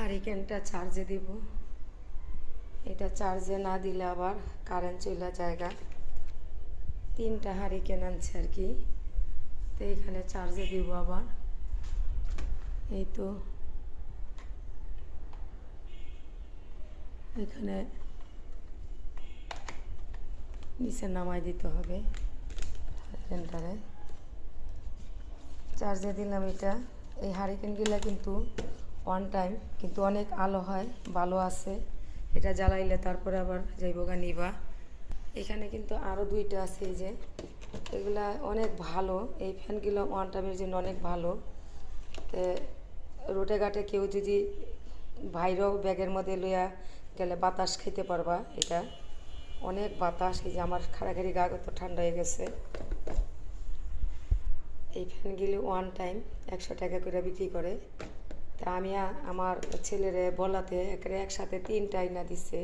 হারিকেনটা চার্জে দিব। এটা চার্জে না দিলে আবার কারেন্ট চলে জায়গা তিনটা হারিকেন আনছে আর কি। তো এখানে চার্জে দিব আবার। এই তো। এখানে নিচে নামাই দিতে হবে হারিকেনটারে। চার্জে দিলাম এটা। এই হারিকেনগুলো কিন্তু ওয়ান টাইম কিন্তু অনেক আলো হয় ভালো আছে, এটা জ্বালাইলে তারপরে আবার যাইবগা নিবা। এখানে কিন্তু আরও দুইটা আছে এই যে, এগুলা অনেক ভালো, এই ফ্যানগুলো ওয়ান টাইমের জন্য অনেক ভালো। তে রোটে ঘাটে কেউ যদি ভাইরাও ব্যাগের মধ্যে লইয়া গেলে বাতাস খেতে পারবা, এটা অনেক বাতাস, এই যে আমার খাড়াখাড়ি গা কত ঠান্ডা হয়ে গেছে। এই ফ্যানগুলি ওয়ান টাইম একশো টাকা করে বিক্রি করে। তা আমি আমার ছেলেরে বলাতে একেবারে একসাথে তিনটা আইনা দিচ্ছে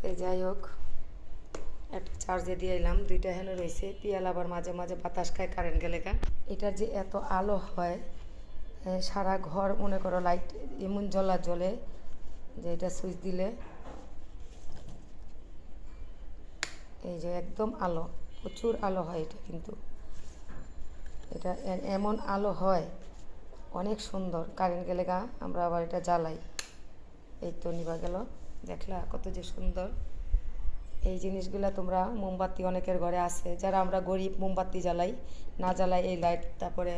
তো যাই হোক, একটা চার্জে দিয়ে এলাম দুইটা হেন রয়েছে পিয়াল আবার মাঝে মাঝে বাতাস খায় কারেন্ট গেলে গা। এটার যে এত আলো হয় সারা ঘর মনে করো লাইট এমন জ্বলা জ্বলে যে এটা সুইচ দিলে এই যে একদম আলো, প্রচুর আলো হয় এটা কিন্তু। এটা এমন আলো হয় অনেক সুন্দর। কারেন্ট গেলে গা, আমরা আবার এটা জ্বালাই। এই তো নিবা গেল। দেখলা কত যে সুন্দর। এই জিনিসগুলা তোমরা মোমবাতি অনেকের ঘরে আছে। যারা আমরা গরিব, মোমবাতি জ্বালাই, না জ্বালাই এই লাইট তারপরে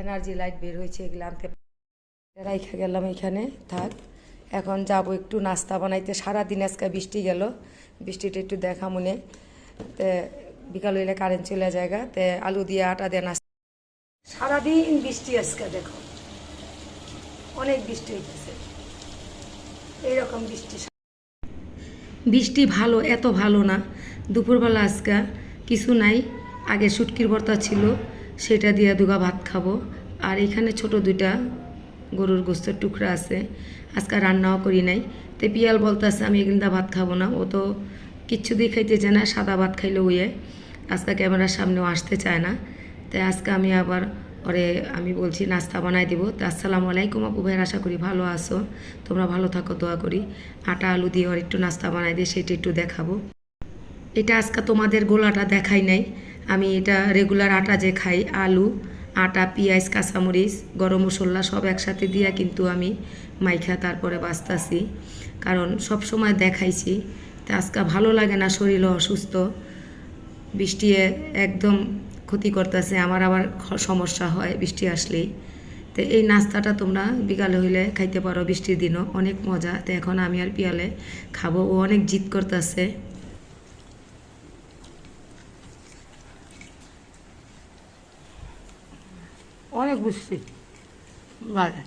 এনার্জি লাইট বের হয়েছে, এগুলো আনতে রাইখা গেলাম এখানে। থাক, এখন যাব একটু নাস্তা বানাইতে। সারাদিন আজকে বৃষ্টি গেল। বৃষ্টিটা একটু দেখা মনে। তে বিকাল হইলে কারেন্ট চলে জায়গা তে আলু দিয়ে আটা দিয়ে নাস্তা সারাদিন বৃষ্টি আজকে, দেখো। অনেক বৃষ্টি হইতেছে। এইরকম বৃষ্টি বৃষ্টি ভালো, এত ভালো না। দুপুরবেলা আজকে কিছু নাই, আগে শুটকির ভর্তা ছিল, সেটা দিয়ে দুগা ভাত খাব। আর এখানে ছোট দুইটা গরুর গোস্তের টুকরা আছে, আজকে রান্নাও করি নাই। তো পিয়াল বলতেছে, আমি এগুলো ভাত খাব না। ও তো কিচ্ছু দিয়ে খাইতে চায় না, সাদা ভাত খাইলে উয়ে আজকে ক্যামেরার সামনেও আসতে চায় না। তাই আজকে আমি আবার ওরে আমি বলছি, নাস্তা বানাই দিব। তো আসসালামু আলাইকুম আপু ভাইয়ের, আশা করি ভালো আছো। তোমরা ভালো থাকো, দোয়া করি। আটা, আলু দিয়ে ওর একটু নাস্তা বানাই দিয়ে সেটা একটু দেখাবো। এটা আজকে তোমাদের গোলাটা দেখাই নাই। আমি এটা রেগুলার আটা যে খাই, আলু, আটা, পেঁয়াজ, কাঁচামরিচ, গরম মশলা সব একসাথে দিয়া কিন্তু আমি মাইখা তারপরে বাঁচতাছি। কারণ সব সময় দেখাইছি। তা আজকে ভালো লাগে না, শরীরও অসুস্থ। বৃষ্টি একদম ক্ষতি করতেছে, আমার আবার সমস্যা হয়, বৃষ্টি আসলেই। তো এই নাস্তাটা তোমরা বিকালে হইলে খাইতে পারো বৃষ্টির দিনও, অনেক মজা। তো এখন আমি আর পিয়ালে খাব, ও অনেক জিদ করতেছে। অনেক বাইরে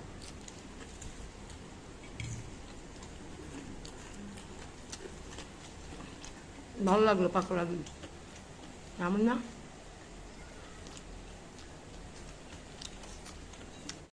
ভালো লাগল পাকোড়া এমন না?